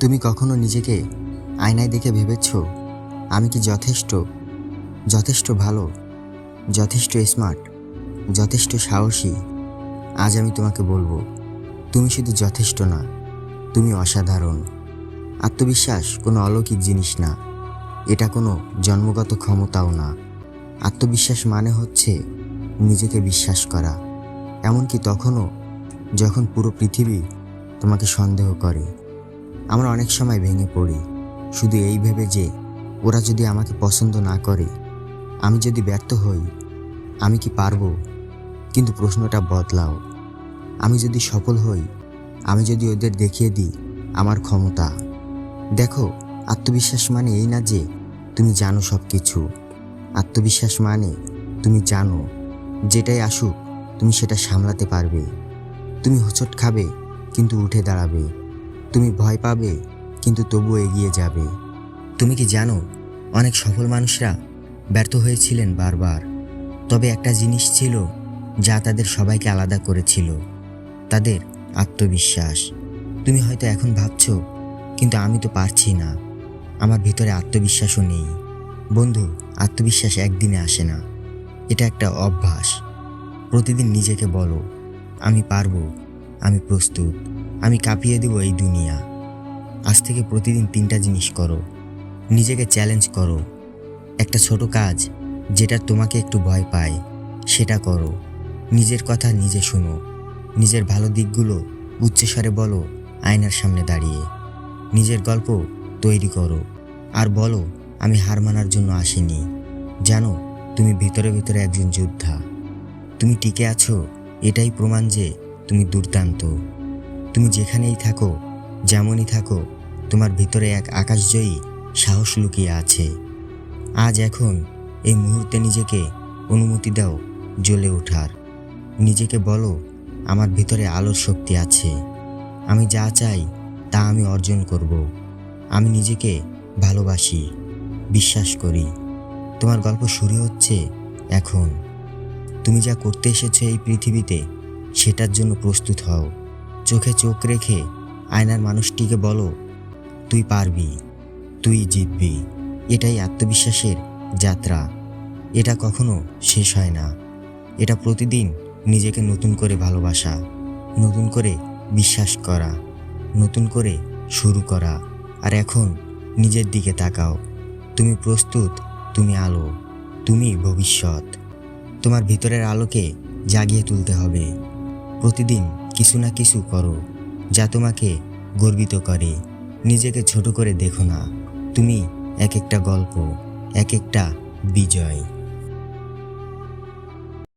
তুমি কখনো নিজেকে আয়নায় দেখে ভেবেছ, আমি কি যথেষ্ট যথেষ্ট ভালো, যথেষ্ট স্মার্ট যথেষ্ট সাহসী? আজ আমি তোমাকে বলব, তুমি শুধু যথেষ্ট না, তুমি অসাধারণ। আত্মবিশ্বাস কোনো অলৌকিক জিনিস না, এটা কোনো জন্মগত ক্ষমতাও না। আত্মবিশ্বাস মানে হচ্ছে নিজেকে বিশ্বাস করা, এমনকি তখনও যখন পুরো পৃথিবী তোমাকে সন্দেহ করে। আমরা অনেক সময় ভেঙে পড়ি। শুধু এই ভেবে যে, ওরা যদি আমাকে পছন্দ না করে, আমি যদি ব্যর্থ হই, আমি কি পারব? কিন্তু প্রশ্নটা বদলাও। আমি যদি সফল হই, আমি যদি ওদের দেখিয়ে দিই আমার ক্ষমতা। দেখো, আত্মবিশ্বাস মানে এই না যে, তুমি জানো সব কিছু আত্মবিশ্বাস মানে তুমি জানো, যেটাই আসুক, তুমি সেটা সামলাতে পারবে। তুমি হোঁচট খাবে, কিন্তু উঠে দাঁড়াবে। তুমি ভয় পাবে, কিন্তু তবুও এগিয়ে যাবে। তুমি কি জানো, অনেক সফল মানুষরা ব্যর্থ হয়েছিলেন বারবার। তবে একটা জিনিস ছিল যা তাদের সবাইকে আলাদা করেছিল, তাদের আত্মবিশ্বাস। তুমি হয়তো এখন ভাবছ, কিন্তু আমি তো পারছি না। আমার ভিতরে আত্মবিশ্বাসও নেই। বন্ধু, আত্মবিশ্বাস একদিনে আসে না। এটা একটা অভ্যাস। প্রতিদিন নিজেকে বলো, আমি পারব। আমি প্রস্তুত। আমি কাঁপিয়ে দেব এই দুনিয়া। আজ থেকে প্রতিদিন তিনটা জিনিস করো। নিজেকে চ্যালেঞ্জ করো। একটা ছোট কাজ যেটা তোমাকে একটু ভয় পায়, সেটা করো। নিজের কথা নিজে শোনো। নিজের ভালো দিকগুলো উচ্চস্বরে বলো, আয়নার সামনে দাঁড়িয়ে। নিজের গল্প তৈরি করো। আর বলো, আমি হার মানার জন্য আসিনি। জানো, তুমি ভিতরে ভিতরে একজন যোদ্ধা। তুমি টিকে আছো, এটাই প্রমাণ যে তুমি দুর্দান্ত। তুমি যেখানেই থাকো, যেমনই থাকো, তোমার ভিতরে এক আকাশজয়ী সাহস লুকিয়ে আছে। আজ এখন এই মুহূর্তে নিজেকে অনুমতি দাও জ্বলে ওঠার। নিজেকে বলো, আমার ভিতরে আলোর শক্তি আছে। আমি যা চাই, তা আমি অর্জন করব। আমি নিজেকে ভালোবাসি, বিশ্বাস করি। তোমার গল্প শুরু হচ্ছে এখন। তুমি যা করতে এসেছ এই পৃথিবীতে সেটার জন্য প্রস্তুত হও। চোখে চোখ রেখে আয়নার মানুষটিকে বলো, তুই পারবি, তুই জিতবি। এটাই আত্মবিশ্বাসের যাত্রা। এটা কখনো শেষ হয় না। এটা প্রতিদিন নিজেকে নতুন করে ভালোবাসা, নতুন করে বিশ্বাস করা, নতুন করে শুরু করা। আর এখন নিজের দিকে তাকাও। তুমি প্রস্তুত, তুমি আলো, তুমি ভবিষ্যৎ। তোমার ভিতরের আলোকে জাগিয়ে তুলতে হবে। প্রতিদিন কিছু না কিছু করো, যা তোমাকে গর্বিত করে। নিজেকে ছোট করে দেখো না। তুমি এক একটা গল্প, এক একটা বিজয়।